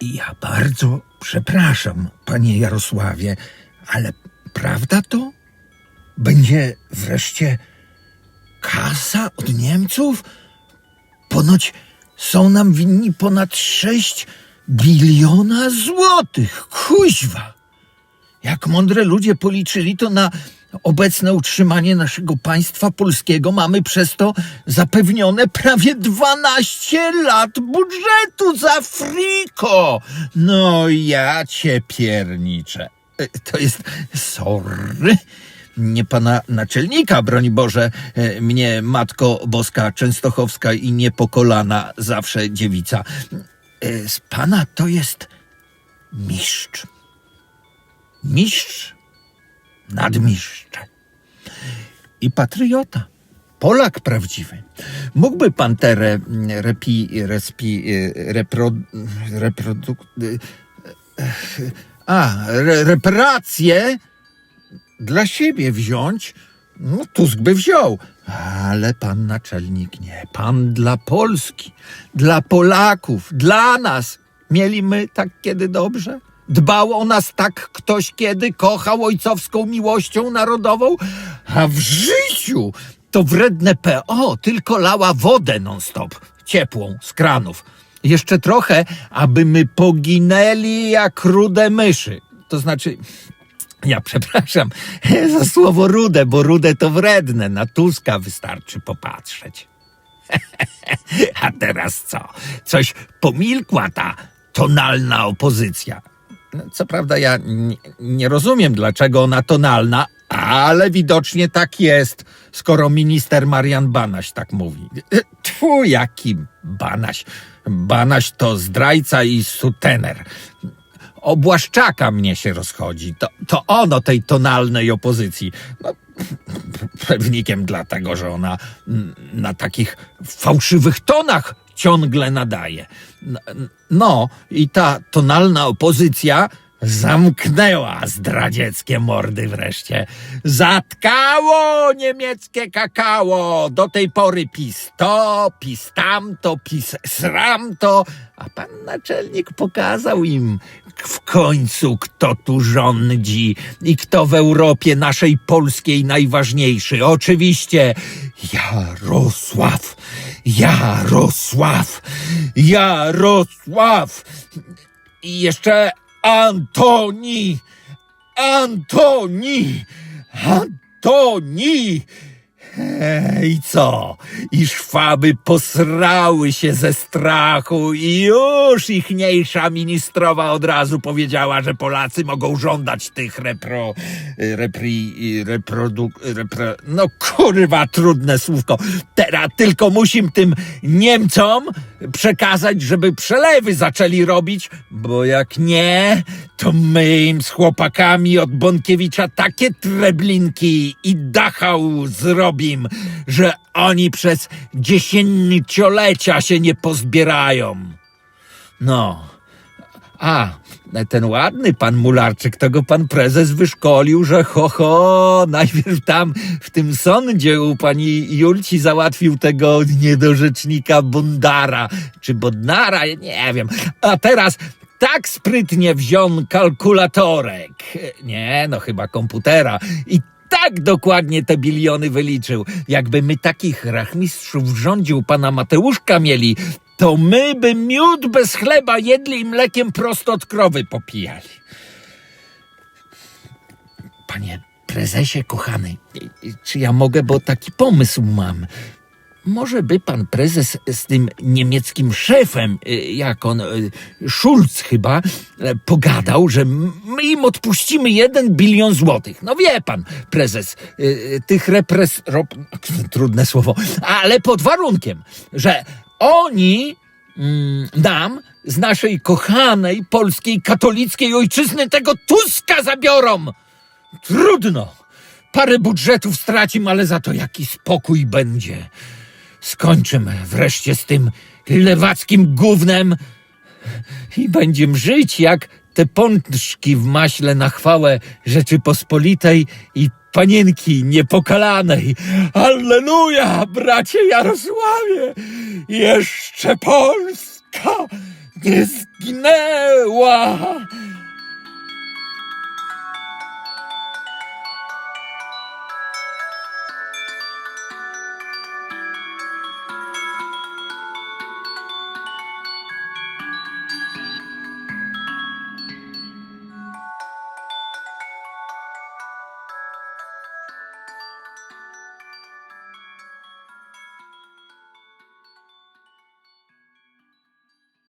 Ja bardzo przepraszam, panie Jarosławie, ale prawda to? Będzie wreszcie kasa od Niemców? Ponoć są nam winni ponad 6 biliona złotych. Kuźwa! Jak mądre ludzie policzyli, to na obecne utrzymanie naszego państwa polskiego mamy przez to zapewnione prawie 12 lat budżetu za friko. No ja cię pierniczę. E, To jest sorry. Nie pana naczelnika, broń Boże, e, mnie Matko Boska Częstochowska i niepokolana zawsze dziewica. E, Z pana to jest mistrz mistrz, nadmistrz i patriota. Polak prawdziwy. Mógłby pan te re, repi, respi, repro, reproduk... A, re, reparacje dla siebie wziąć, no Tusk by wziął. Ale pan naczelnik nie. Pan dla Polski, dla Polaków, dla nas. Mieli my tak kiedy dobrze? Dbał o nas tak ktoś kiedy, kochał ojcowską miłością narodową? A w życiu to wredne PO tylko lała wodę non-stop, ciepłą, z kranów. Jeszcze trochę, aby my poginęli jak rude myszy. To znaczy, ja przepraszam za słowo rude, bo rude to wredne. Na Tuska wystarczy popatrzeć. A teraz co? Coś pomilkła ta tonalna opozycja. Co prawda ja nie, rozumiem, dlaczego ona tonalna, ale widocznie tak jest, skoro minister Marian Banaś tak mówi. Tfu, jaki Banaś. Banaś to zdrajca i sutener. O Błaszczaka mnie się rozchodzi. To, to ono tej tonalnej opozycji. No, pewnikiem dlatego, że ona na takich fałszywych tonach ciągle nadaje. No i ta tonalna opozycja zamknęła zdradzieckie mordy wreszcie. Zatkało niemieckie kakao. Do tej pory pis to, pis tamto, pis sramto. A pan naczelnik pokazał im w końcu, kto tu rządzi i kto w Europie naszej polskiej najważniejszy. Oczywiście Jarosław, Jarosław, Jarosław i jeszcze Antoni, Antoni, Antoni. I co? I szwaby posrały się ze strachu i już ichniejsza ministrowa od razu powiedziała, że Polacy mogą żądać tych repro... repri... reproduk... repro... No kurwa, trudne słówko. Teraz tylko musim tym Niemcom przekazać, żeby przelewy zaczęli robić, bo jak nie, to my im z chłopakami od Bonkiewicza takie treblinki i dachał zrobim, że oni przez dziesięciolecia się nie pozbierają. No. A, ten ładny pan Mularczyk, to go pan prezes wyszkolił, że ho, ho, najpierw tam w tym sądzie u pani Julci załatwił tego niedorzecznika Bondara, czy Bodnara, nie wiem. A teraz tak sprytnie wziął kalkulatorek, nie, no chyba komputera i tak dokładnie te biliony wyliczył. Jakby my takich rachmistrzów u pana Mateuszka mieli, to my by miód bez chleba jedli i mlekiem prosto od krowy popijali. Panie prezesie kochany, czy ja mogę, bo taki pomysł mam. Może by pan prezes z tym niemieckim szefem, y, jak on, y, Schulz chyba, e, pogadał, że my im odpuścimy jeden bilion złotych. No wie pan, prezes, y, y, tych repres... Trudne słowo, ale pod warunkiem, że oni mm, nam z naszej kochanej polskiej katolickiej ojczyzny tego Tuska zabiorą. Trudno. Parę budżetów stracim, ale za to jaki spokój będzie. Skończymy wreszcie z tym lewackim gównem i będziemy żyć jak te pączki w maśle na chwałę Rzeczypospolitej i panienki niepokalanej. Alleluja, bracie Jarosławie! Jeszcze Polska nie zginęła.